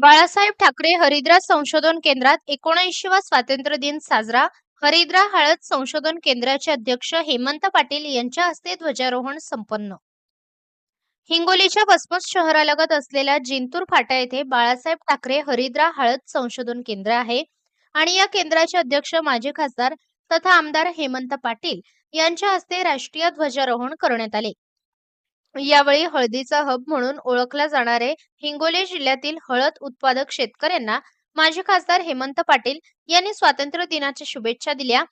बाळासाहेब ठाकरे हरिद्रा संशोधन केंद्रात एकोणऐंशीवा स्वातंत्र्य दिन साजरा. हरिद्रा हळद संशोधन केंद्राचे अध्यक्ष हेमंत पाटील यांच्या हस्ते ध्वजारोहण संपन्न. हिंगोलीच्या वसमत शहरालगत असलेल्या जिंतूर फाटा येथे बाळासाहेब ठाकरे हरिद्रा हळद संशोधन केंद्र आहे. आणि या केंद्राचे अध्यक्ष माजी खासदार तथा आमदार हेमंत पाटील यांच्या हस्ते राष्ट्रीय ध्वजारोहण करण्यात आले. यावेळी हळदीचा हब म्हणून ओळखला जाणारे हिंगोली जिल्ह्यातील हळद उत्पादक शेतकऱ्यांना माजी खासदार हेमंत पाटील यांनी स्वातंत्र्य दिनाच्या शुभेच्छा दिल्या.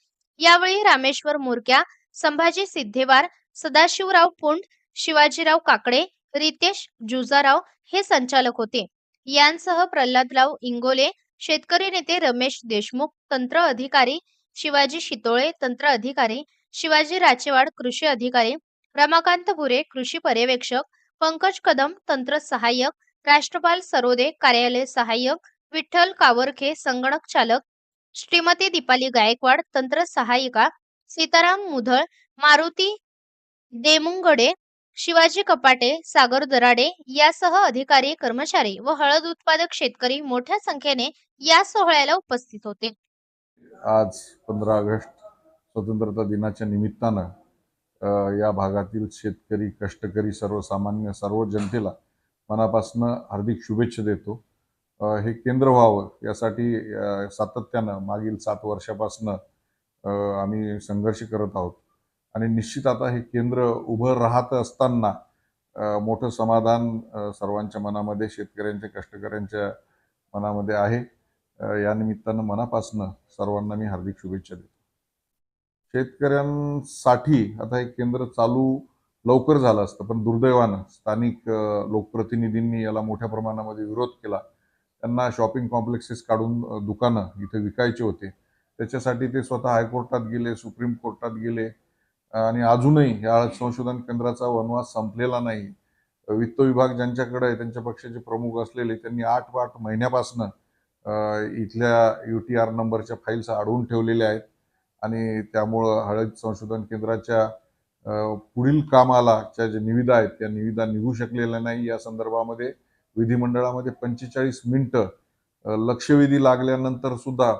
यावेळी रामेश्वर मुरक्या संभाजी सिद्धेवार सदाशिवराव पुंड शिवाजीराव काकडे रितेश जुजाराव हे संचालक होते. यांसह प्रल्हादराव इंगोले शेतकरी नेते रमेश देशमुख तंत्र अधिकारी शिवाजी शितोळे तंत्र अधिकारी शिवाजी राचेवाड कृषी अधिकारी रमाकांत भुरे कृषी पर्यवेक्षक पंकज कदम तंत्र सहाय्यक राष्ट्रपाल सरोदे कार्यालय सहाय्यक विठ्ठल कावरखे संगणक चालक श्रीमती दीपाली गायकवाड तंत्र सहाय्यिका सीताराम मुधळ मारुती देमुंगडे शिवाजी कपाटे सागर दराडे यासह अधिकारी कर्मचारी व हळद उत्पादक शेतकरी मोठ्या संख्येने या सोहळ्याला उपस्थित होते. आज पंधरा ऑगस्ट स्वतंत्रता दिनाच्या निमित्तानं या भागातील शेतकरी कष्टकरी सर्वसामान्य सर्व जनतेला मनापासनं हार्दिक शुभेच्छा देतो. हे केंद्र व्हावं यासाठी सातत्यानं मागील सात वर्षापासनं आम्ही संघर्ष करत आहोत. आणि निश्चित आता हे केंद्र उभं राहत असताना मोठं समाधान सर्वांच्या मनामध्ये शेतकऱ्यांच्या कष्टकऱ्यांच्या मनामध्ये आहे. यानिमित्तानं या निमित्तानं मनापासनं सर्वांना मी हार्दिक शुभेच्छा देतो. शेतकऱ्यांसाठी आता हे केंद्र चालू लवकर झालं असतं पण दुर्दैवानं स्थानिक लोकप्रतिनिधींनी याला मोठ्या प्रमाणामध्ये विरोध केला. त्यांना शॉपिंग कॉम्प्लेक्सेस काढून दुकानं इथे विकायचे होते. त्याच्यासाठी ते स्वतः हायकोर्टात गेले सुप्रीम कोर्टात गेले आणि अजूनही या संशोधन केंद्राचा वनवास संपलेला नाही. वित्त विभाग ज्यांच्याकडे आहे त्यांच्या पक्षाचे प्रमुख असलेले त्यांनी आठ आठ महिन्यापासनं इथल्या यू टी आर नंबरच्या फाईल्स अडवून ठेवलेल्या आहेत. आणि त्यामुळं हळद संशोधन केंद्राच्या पुढील कामालाच्या ज्या निविदा आहेत त्या निविदा निघू शकलेल्या नाही. या संदर्भामध्ये विधिमंडळामध्ये पंचेचाळीस मिनटं लक्षवेधी लागल्यानंतर सुद्धा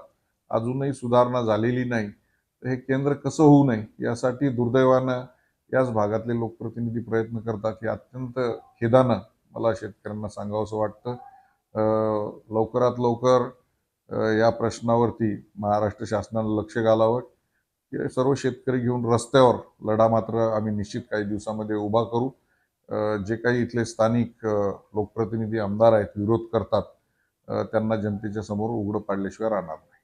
अजूनही सुधारणा झालेली नाही. तर हे केंद्र कसं होऊ नये यासाठी दुर्दैवानं याच भागातले लोकप्रतिनिधी प्रयत्न करतात हे अत्यंत खेदानं मला शेतकऱ्यांना सांगावंसं वाटतं. लवकरात लवकर या प्रश्नावरती महाराष्ट्र शासनानं लक्ष घालावं. हे सर्व शेतकरी घेऊन रस्त्यावर लढा मात्र आम्ही निश्चित काही दिवसामध्ये उभा करू. जे काही इथले स्थानिक लोकप्रतिनिधी आमदार आहेत विरोध करतात त्यांना जनतेच्या समोर उघडं पाडल्याशिवाय राहणार नाही.